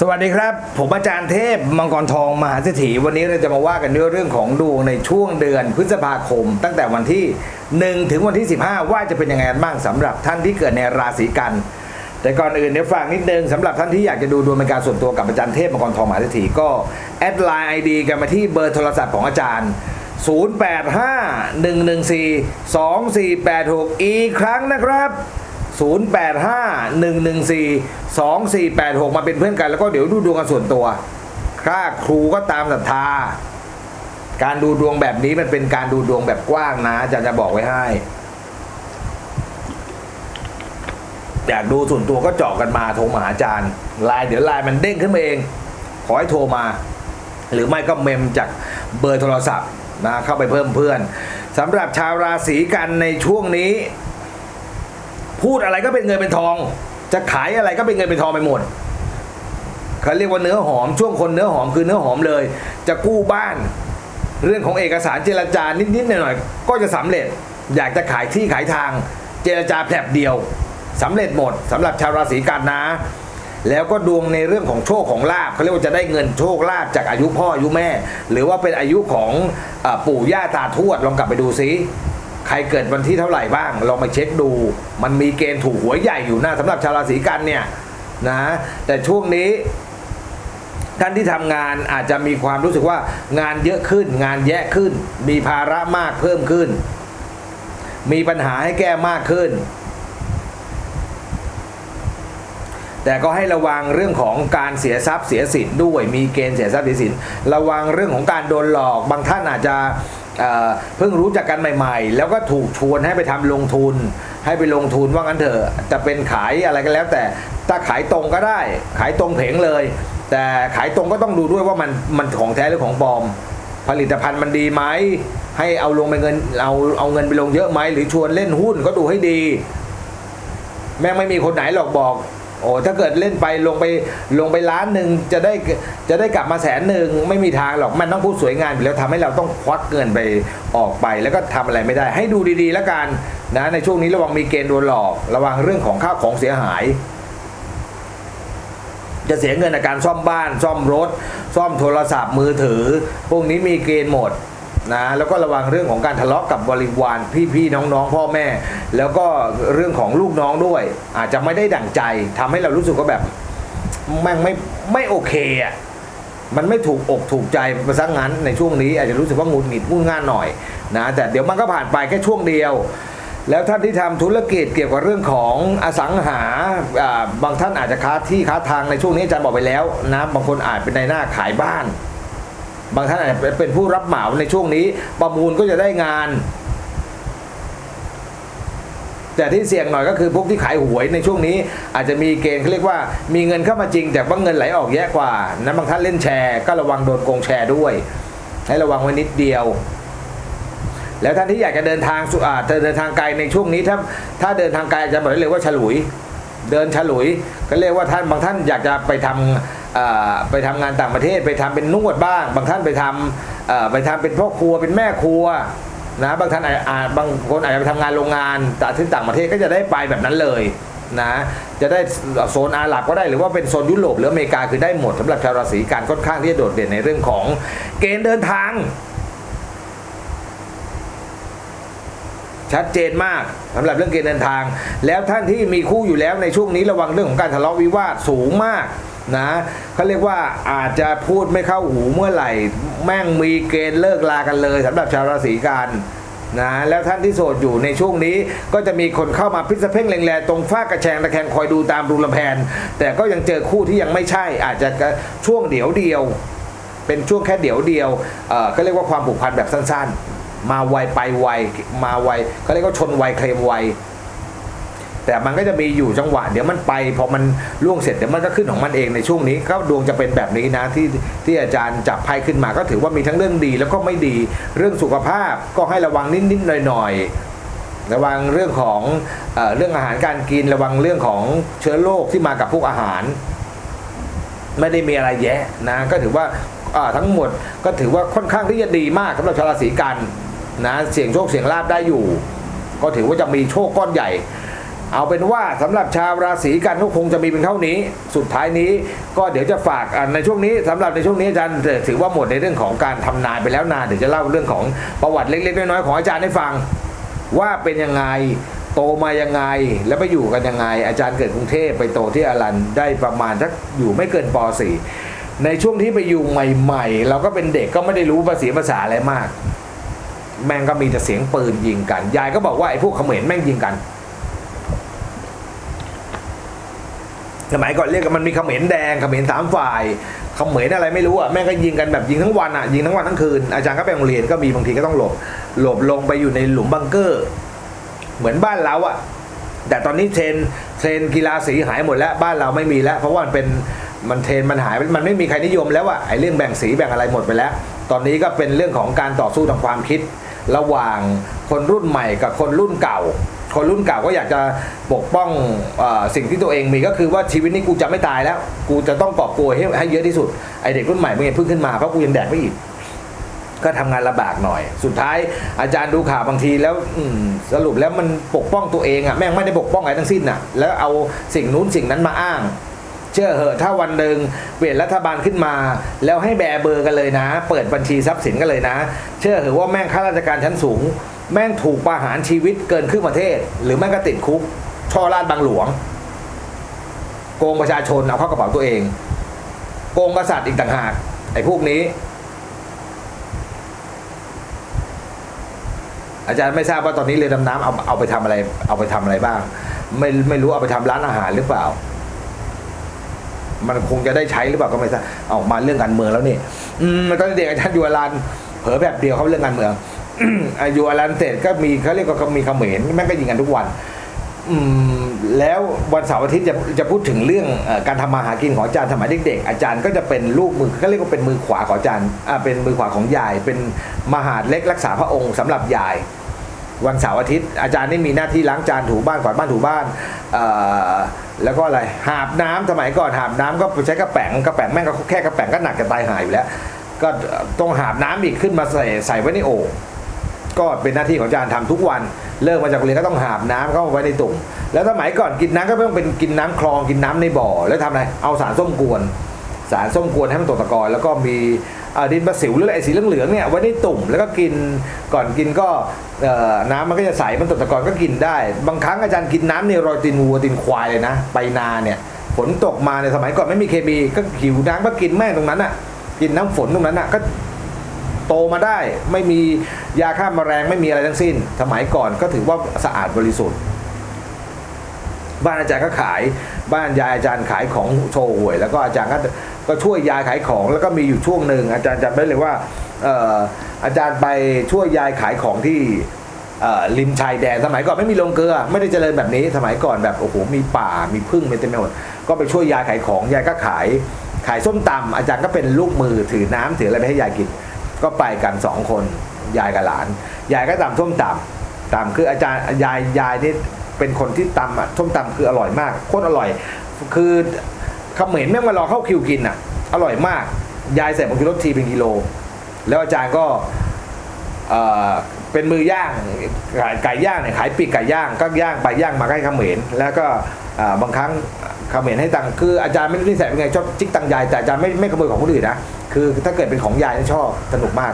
สวัสดีครับ ผมอาจารย์เทพมังกรทองมหาเศรษฐีวันนี้เราจะมาว่ากันด้วยเรื่องของดวงในช่วงเดือนพฤษภาคม ตั้งแต่วันที่ 1 ถึงวันที่ 15 ว่าจะเป็นยังไงบ้างสำหรับท่านที่เกิดในราศีกัน แต่ก่อนอื่นเดี๋ยวฝากนิดนึงสำหรับท่านที่อยากจะดูดวงเป็นการส่วนตัวกับอาจารย์เทพมังกรทองมหาเศรษฐีก็แอดไลน์ไอดีกันมาที่เบอร์โทรศัพท์ของอาจารย์ 0851142486 อีกครั้งนะครับ 0851142486 มาเป็นเพื่อนกันแล้วก็เดี๋ยวดูดวงกันส่วนตัวค่าครูก็ตามศรัทธา การดูดวงแบบนี้มันเป็นการดูดวงแบบกว้างนะอาจารย์จะบอกไว้ให้ อยากดูส่วนตัวก็เจาะกันมาโทรมาหาอาจารย์ไลน์เดี๋ยวไลน์มันเด้งขึ้นมาเอง ขอให้โทรมา หรือไม่ก็เมมจากเบอร์โทรศัพท์นะเข้าไปเพิ่มเพื่อนสำหรับชาวราศีกันในช่วงนี้ พูดอะไรก็เป็นเงินเป็นทอง จะขายอะไรก็เป็นเงินเป็นทองไปหมดเขาเรียกว่าเนื้อหอมช่วงคนเนื้อหอมคือเนื้อหอมเลย จะกู้บ้าน เรื่องของเอกสารเจรจานิดๆหน่อยๆก็จะสำเร็จ อยากจะขายที่ขายทาง เจรจาแผลบเดียวสำเร็จหมดสำหรับชาวราศีกันนะ แล้วก็ดวงในเรื่องของโชคของลาบเขาเรียกว่าจะได้เงินโชคลาบจากอายุพ่ออายุแม่ หรือว่าเป็นอายุของอปู่ย่าตาทวดลองกลับไปดูซิ ใครเกิดวันที่เท่าไหร่บ้าง ลองไปเช็คดู มันมีเกณฑ์ถูกหวยใหญ่อยู่นะสำหรับชาวราศีกันเนี่ยนะแต่ช่วงนี้ท่านที่ทำงานอาจจะมีความรู้สึกว่างานเยอะขึ้น งานแยะขึ้น มีภาระมากเพิ่มขึ้น มีปัญหาให้แก้มากขึ้น แต่ก็ให้ระวังเรื่องของการเสียทรัพย์เสียสินด้วย มีเกณฑ์เสียทรัพย์เสียสิน ระวังเรื่องของการโดนหลอก บางท่านอาจจะ เพิ่งรู้จักกันใหม่ ๆ แล้วก็ถูกชวนให้ไปทำลงทุน ให้ไปลงทุนว่างั้นเถอะจะเป็นขายอะไรก็แล้ว แต่ถ้าขายตรงก็ได้ ขายตรงเพงเลย แต่ขายตรงก็ต้องดูด้วยว่ามันมันของแท้หรือของปลอม ผลิตภัณฑ์มันดีไหมให้เอาลงไปเงินเอาเอาเงินไปลงเยอะไหมหรือชวนเล่นหุ้นก็ดูให้ดี แม่งไม่มีคนไหนหรอกบอก โอ้ถ้าเกิดเล่นไปลงไปลงไปล้านหนึ่งจะได้จะได้กลับมาแสนหนึ่งไม่มีทางหรอกมันต้องพูดสวยงามอยู่แล้วทำให้เราต้องควักเงินไปออกไป แล้วก็ทำอะไรไม่ได้ ให้ดูดีๆแล้วกันนะในช่วงนี้ระวังมีเกณฑ์โดนหลอก ระวังเรื่องของข้าวของเสียหาย จะเสียเงินในการซ่อมบ้าน ซ่อมรถ ซ่อมโทรศัพท์มือถือ พวกนี้มีเกณฑ์หมด นะแล้วก็ระวังเรื่องของการทะเลาะกับบริวารพี่ๆน้องๆ พ่อแม่ แล้วก็เรื่องของลูกน้องด้วย อาจจะไม่ได้ดั่งใจทำให้เรารู้สึกว่าแบบแม่งไม่ไม่โอเคอะมันไม่ถูกอกถูกใจมาซะงั้นในช่วงนี้ อาจจะรู้สึกว่าหงุดหงิดงุ่นง่านหน่อยนะแต่เดี๋ยวมันก็ผ่านไปแค่ช่วงเดียว แล้วท่านที่ทำธุรกิจเกี่ยวกับเรื่องของอสังหาอ่าบางท่านอาจจะค้าที่ค้าทางในช่วงนี้อาจารย์บอกไปแล้วนะบางคนอาจเป็นในหน้าขายบ้าน บางท่านอาจจะเป็นผู้รับเหมาในช่วงนี้ ประมูลก็จะได้งาน แต่ที่เสี่ยงหน่อยก็คือพวกที่ขายหวยในช่วงนี้ อาจจะมีเกณฑ์เขาเรียกว่า มีเงินเข้ามาจริง แต่ว่าเงินไหลออกแย่กว่านะบางท่านเล่นแชร์ก็ระวังโดนโกงแชร์ด้วย ให้ระวังไว้นิดเดียวแล้วท่านที่อยากจะเดินทางสุอาจะเดินทางไกลในช่วงนี้ถ้าถ้าเดินทางไกลจะบอกได้เลยว่าฉลุย เดินฉลุย ก็เรียกว่าท่านบางท่านอยากจะไปทำเอ่อ ไปทำงานต่างประเทศไปทำเป็นนวดบ้าง บางท่านไปทำไปทำเป็นพ่อครัวเป็นแม่ครัวนะบางท่านอาจบางคนอาจจะไปทำงานโรงงานแต่ที่ต่างประเทศก็จะได้ไปแบบนั้นเลยนะจะได้โซนอาหรับก็ได้หรือว่าเป็นโซนยุโรปหรืออเมริกาคือได้หมดสำหรับชาวราศีกันค่อนข้างที่จะโดดเด่นในเรื่องของเกณฑ์เดินทาง ชัดเจนมากสำหรับเรื่องเกณฑ์เดินทาง แล้วท่านที่มีคู่อยู่แล้วในช่วงนี้ระวังเรื่องของการทะเลาะวิวาทสูงมาก นะเขาเรียกว่าอาจจะพูดไม่เข้าหูเมื่อไหร่ แม่งมีเกณฑ์เลิกลากันเลยสำหรับชาวราศีกันนะแล้วท่านที่โสดอยู่ในช่วงนี้ก็จะมีคนเข้ามาพิษสเพ่งแรงๆตรงฝ้ากระแชงตะแคงคอยดูตามรูลำแพน แต่ก็ยังเจอคู่ที่ยังไม่ใช่ อาจจะช่วงเดียวเดียว เป็นช่วงแค่เดี๋ยวเดียวเอ่อก็เรียกว่าความผูกพันแบบสั้นๆ มาไวไปไวมาไวเขาเรียกว่าชนไวเคลมไว แต่มันก็จะมีอยู่จังหวะ เดี๋ยวมันไปพอมันล่วงเสร็จเดี๋ยวมันก็ขึ้นของมันเองในช่วงนี้ก็ดวงจะเป็นแบบนี้นะที่ที่อาจารย์จับไพ่ขึ้นมาก็ถือว่ามีทั้งเรื่องดีแล้วก็ไม่ดีเรื่องสุขภาพก็ให้ระวังนิดๆหน่อยๆระวังเรื่องของเอเรื่องอาหารการกินระวังเรื่องของเชื้อโรคที่มากับพวกอาหาร ไม่ได้มีอะไรแย่นะก็ถือว่าทั้งหมดก็ถือว่าค่อนข้างที่จะดีมากสำหรับชาวราศีกันนะเสี่ยงโชคเสี่ยงลาบได้อยู่ ก็ถือว่าจะมีโชคก้อนใหญ่ เอาเป็นว่าสำหรับชาวราศีกันก็คงจะมีเป็นเท่านี้ สุดท้ายนี้ก็เดี๋ยวจะฝากในช่วงนี้สำหรับในช่วงนี้อาจารย์ถือว่าหมดในเรื่องของการทำนายไปแล้วนานเดี๋ยวจะเล่าเรื่องของประวัติเล็กๆน้อยๆของอาจารย์ให้ฟัง ว่าเป็นยังไงโตมายังไงแล้วไปอยู่กันยังไง อาจารย์เกิดกรุงเทพไปโตที่อรันได้ประมาณสักอยู่ไม่เกินป .4 ในช่วงที่ไปอยู่ใหม่ ๆ เราก็เป็นเด็กก็ไม่ได้รู้ภาษีภาษาอะไรมาก แม่งก็มีแต่เสียงปืนยิงกันยายก็บอกว่าไอ้พวกเขมรแม่งยิงกัน สมัยก่อนเรียกกันมันมีเขมรแดงเขมรสามฝ่ายเขมรอะไรไม่รู้อะแม่งก็ยิงกันแบบยิงทั้งวันอะยิงทั้งวันทั้งคืนอาจารย์ก็ไปโรงเรียนก็มีบางทีก็ต้องหลบหลบลงไปอยู่ในหลุมบังเกอร์ เหมือนบ้านเราอะ แต่ตอนนี้เทรนเทรนกีฬาสีหายหมดแล้วบ้านเราไม่มีแล้ว เพราะว่ามันเป็นมันเทรนมันหายมันไม่มีใครนิยมแล้วอะไอ้เรื่องแบ่งสีแบ่งอะไรหมดไปแล้ว ตอนนี้ก็เป็นเรื่องของการต่อสู้ทางความคิด ระหว่างคนรุ่นใหม่กับคนรุ่นเก่า คนรุ่นเก่าก็อยากจะปกป้องอสิ่งที่ตัวเองมีก็คือว่าชีวิตนี้กูจะไม่ตายแล้ว กูจะต้องกอบโกยให้ให้เยอะที่สุดไอเด็กรุ่นใหม่เพิ่งเพิ่งขึ้นมาเพราะกูยังแดกไม่อิ่มก็ทำงานลำบากหน่อย สุดท้ายอาจารย์ดูข่าวบางทีแล้วสรุปแล้วมันปกป้องตัวเองอะ่ะแม่งไม่ได้ปกป้องอะไรทั้งสิ้นอะ่ะ แล้วเอาสิ่งนู้นสิ่งนั้นมาอ้าง เชื่อเหอะถ้าวันหนึ่งเปลี่ยนรัฐบาลขึ้นมา แล้วให้แบเบอร์กันเลยนะ เปิดบัญชีทรัพย์สินกันเลยนะ เชื่อเหอะว่าแม่งข้าราชการชั้นสูง แม่งถูกประหารชีวิตเกินครึ่งประเทศ หรือแม่งก็ติดคุก ช่อราดบางหลวง โกงประชาชนเอาเข้ากระเป๋าตัวเอง โกงกษัตริย์อีกต่างหาก ไอ้พวกนี้ อาจารย์ไม่ทราบว่าตอนนี้เรือดำน้ำเอาเอาไปทำอะไร เอาไปทำอะไรบ้าง ไม่ไม่รู้เอาไปทำร้านอาหารหรือเปล่า มันคงจะได้ใช้หรือเปล่าก็ไม่ทราบออกมาเรื่องการเมืองแล้วนี่ อืมตอนเด็กอาจารย์ยู่อรันเผลอแบบเดียวเขาเรื่องการเมือง อายุอรันเสร็จก็มีเขาเรียกว่ามีเขมรแม่งก็ยิงกันทุกวัน อืมแล้ววันเสาร์อาทิตย์จะจะพูดถึงเรื่องอการทำมาหากินของอาจารย์สมัยเด็กๆอาจารย์ก็จะเป็นลูกมือเขาเรียกว่าเป็นมือขวาของอาจารย์อ่าเป็นมือขวาของยาย เป็นมหาดเล็กรักษาพระองค์สำหรับยาย วันเสาร์อาทิตย์อาจารย์นี่มีหน้าที่ล้างจานถูบ้านกวาดบ้านถูบ้านแล้วก็อะไรหาบน้ำสมัยก่อนหาบน้ำก็ใช้กระแป๋งกระแป๋งแม่งก็แค่กระแป๋งก็หนักจะตายหายอยู่แล้ว ก็ต้องหาบน้ำอีกขึ้นมาใส่ใส่ไว้ในโอ่ง ก็เป็นหน้าที่ของอาจารย์ทำทุกวัน เลิกมาจากโรงเรียนก็ต้องหาบน้ำเข้ามาไว้ในตุ่มแล้วสมัยก่อนกินน้ำก็ต้องเป็นกินน้ำคลองกินน้ำในบ่อ แล้วทำอะไรเอาสารส้มกวน สารส้มกวนให้มันตกตะกอนแล้วก็มีดินประสิวหรืออะไรสีเหลืองๆเนี่ยไว้ในตุ่มแล้วก็กินก่อนกินก็น้ำมันก็จะใสมันตกตะกอนก็กินได้ บางครั้งอาจารย์กินน้ำเนี่ยรอยตีนวัวตีนควายเลยนะ ไปนาเนี่ยฝนตกมาในสมัยก่อนไม่มีเคมีก็หิวน้ำก็กินแม่งตรงนั้นอะกินน้ำฝนตรงนั้นอะก็ โตมาได้ไม่มียาฆ่าแมลงไม่มีอะไรทั้งสิ้น สมัยก่อนก็ถือว่าสะอาดบริสุทธิ์ บ้านอาจารย์ก็ขาย บ้านยายอาจารย์ขายของโชว์หวย แล้วก็อาจารย์ก็ก็ช่วยยายขายของแล้วก็มีอยู่ช่วงหนึ่งอาจารย์จำได้เลยว่าเอออาจารย์ไปช่วยยายขายของที่ริมชายแดนสมัยก่อนไม่มีโรงเกลือ ไม่ได้เจริญแบบนี้สมัยก่อนแบบโอ้โหมีป่ามีพึ่งเต็มไปหมดก็ไปช่วยยายขายของยายก็ขายขายส้มตำอาจารย์ก็เป็นลูกมือถือน้ำถืออะไรไปให้ยายกิน ก็ไปกันสองคน ยายกับหลาน ยายก็ตำส้มตำตำคืออาจารย์ยายยายนี่เป็นคนที่ตำอะส้มตำคืออร่อยมากโคตรอร่อย คือเขมรแม่งมารอเข้าคิวกินอะ อร่อยมาก ยายใส่ผงชูรสทีเป็นกิโล แล้วอาจารย์ก็เออเป็นมือย่างไก่ย่างเนี่ยขายปีกไก่ย่างก็ย่างไปย่างมาใกล้เขมรแล้วก็บางครั้ง เขมรให้ตังคืออาจารย์ไม่ได้นิสัยเป็นไงชอบจิกตังยายแต่อาจารย์ไม่ไม่ขโมยของคนอื่นนะคือถ้าเกิดเป็นของยายนี่ชอบสนุกมาก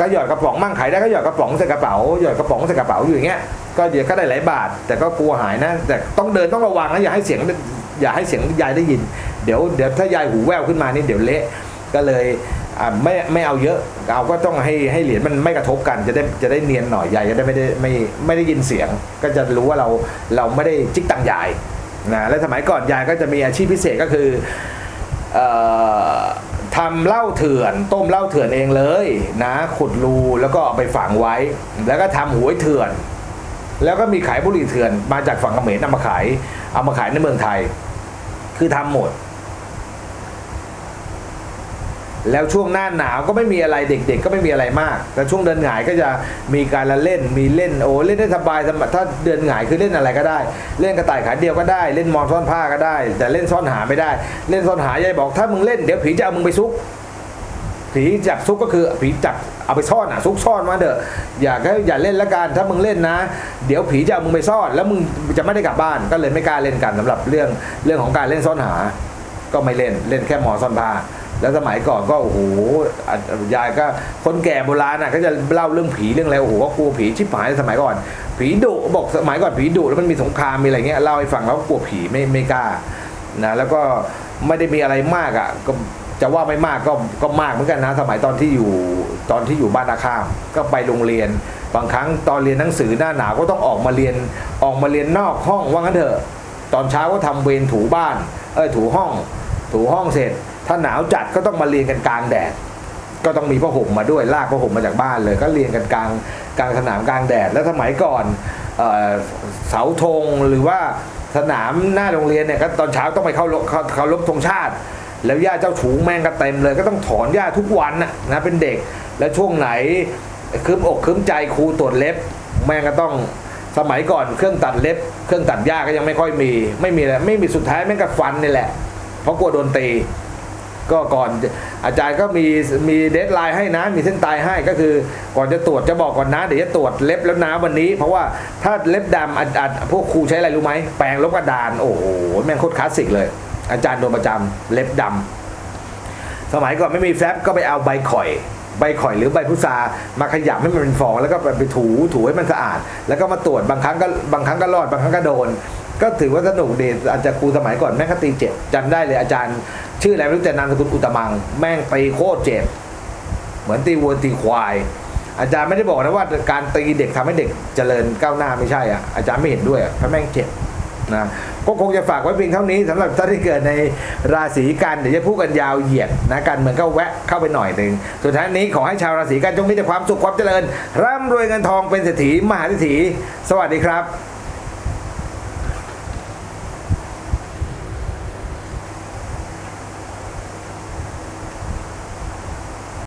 ก็หยอดกระป๋องมั่งขายได้ก็หยอดกระป๋องใส่กระเป๋าหยอดกระป๋องใส่กระเป๋าอยู่อย่างเงี้ยก็เดี๋ยวก็ได้หลายบาท แต่ก็กลัวหายนะ แต่ต้องเดินต้องระวังนะอย่าให้เสียงอย่าให้เสียงยายได้ยิน เดี๋ยวเดี๋ยวถ้ายายหูแว่วขึ้นมานี่เดี๋ยวเละก็เลยไม่ไม่เอาเยอะเอาก็ต้องให้ให้เหรียญมันไม่กระทบกันจะได้จะได้เนียนหน่อยยายจะได้ไม่ได้ไม่ไม่ได้ยินเสียง ก็จะรู้ว่าเราเราไม่ได้จิกตังยาย นะและสมัยก่อนยายก็จะมีอาชีพพิเศษก็คือทำเหล้าเถื่อน ต้มเหล้าเถื่อนเองเลยนะขุดรูแล้วก็เอาไปฝังไว้ แล้วก็ทำหวยเถื่อน แล้วก็มีขายบุหรี่เถื่อนมาจากฝั่งเขมรเอามาขายเอามาขายในเมืองไทย คือทำหมด แล้วช่วงหน้าหนาวก็ไม่มีอะไรเด็ก ๆ ก็ไม่มีอะไรมาก แต่ช่วงเดินหงายก็จะมีการละเล่นมีเล่นโอ้เล่นได้สบายสบายถ้าเดินหงายคือเล่นอะไรก็ได้ เล่นกระต่ายขาเดียวก็ได้ เล่นมอนซ่อนผ้าก็ได้ แต่เล่นซ่อนหาไม่ได้ เล่นซ่อนหายายบอกถ้ามึงเล่นเดี๋ยวผีจะเอามึงไปซุกผีจับซุกก็คือผีจับเอาไปซ่อนอะซุกซ่อนมาเถอะอย่าก็อย่าเล่นละกันถ้ามึงเล่นนะ เดี๋ยวผีจะเอามึงไปซ่อน แล้วมึงจะไม่ได้กลับบ้านก็เลยไม่กล้าเล่นกันสำหรับเรื่องเรื่องของการเล่นซ่อนหา ก็ไม่เล่นเล่นแค่หมอซ่อนผ้า แล้วสมัยก่อนก็โอ้โหยายก็คนแก่โบราณอะก็จะเล่าเรื่องผีเรื่องอะไรโอ้โหก็กลัวผีชิบหายสมัยก่อน ผีดุบอกสมัยก่อนผีดุแล้วมันมีสงครามมีอะไรเงี้ยเล่าให้ฟังแล้วก็กลัวผีไม่ไม่กล้านะแล้วก็ไม่ได้มีอะไรมากอะก็จะว่าไม่มากก็ก็มากเหมือนกันนะ สมัยตอนที่อยู่ตอนที่อยู่บ้านอาข้ามก็ไปโรงเรียน บางครั้งตอนเรียนหนังสือหน้าหนาวก็ต้องออกมาเรียนออกมาเรียนนอกห้องว่างั้นเถอะ ตอนเช้าก็ทำเวรถูบ้าน เออถูห้อง ถูห้องเสร็จ ถ้าหนาวจัดก็ต้องมาเรียนกันกลางแดดก็ต้องมีผ้าห่มมาด้วยลากผ้าห่มมาจากบ้านเลย ก็เรียนกันกลางกลางสนามกลางแดด แล้วสมัยก่อนเสาธงหรือว่าสนามหน้าโรงเรียนเนี่ยก็ตอนเช้าต้องไปเข้ารบเข้าเคารพธงชาติ แล้วย่าเจ้าถูงแม่งก็เต็มเลย ก็ต้องถอนหญ้าทุกวันนะนะเป็นเด็กแล้วช่วงไหนคืมอกคืมใจครูตรวจเล็บ แม่งก็ต้องสมัยก่อนเครื่องตัดเล็บ เครื่องตัดหญ้าก็ยังไม่ค่อยมี ไม่มีเลยไม่มีสุดท้ายแม่งก็ฟันนี่แหละ เพราะกลัวโดนตี ก็ก่อนอาจารย์ก็มีมีเดทไลน์ให้นะมีเส้นตายให้ก็คือก่อนจะตรวจจะบอกก่อนนะเดี๋ยวจะตรวจเล็บแล้วนะวันนี้ เพราะว่าถ้าเล็บดำอาอาพวกครูใช้อะไรรู้ไหมแปรงลบกระดานโอ้โหแม่งโคตรคลาสสิกเลย อาจารย์โดนประจำเล็บดำสมัยก่อนไม่มีแฟบก็ไปเอาใบข่อยใบข่อยหรือใบพุทรามาขยำให้มันเป็นฟองแล้วก็ไปถูถูให้มันสะอาด แล้วก็มาตรวจบางครั้งก็บางครั้งก็รอดบางครั้งก็โดน ก็ถือว่าสนุกดีอาจารย์ครูสมัยก่อนแม่งก็ตีเจ็บจำได้เลยอาจารย์ ชื่ออะไรไม่รู้แต่นามสกุลอุตมัง แม่งตีโคตรเจ็บเหมือนตีวัวตีควาย อาจารย์ไม่ได้บอกนะว่าการตีเด็กทำให้เด็กเจริญก้าวหน้าไม่ใช่อะอาจารย์ไม่เห็นด้วยอะเพราะแม่งเจ็บนะก็คงจะฝากไว้เพียงเท่านี้สำหรับท่านที่เกิดในราศีกันเดี๋ยวจะพูดกันยาวเหยียดนะการเมืองก็แวะเข้าไปหน่อยหนึ่งสุดท้ายนี้ขอให้ชาวราศีกันจงมีแต่ความสุขความเจริญ ร่ำรวยเงินทองเป็นเศรษฐีมหาเศรษฐีสวัสดีครับ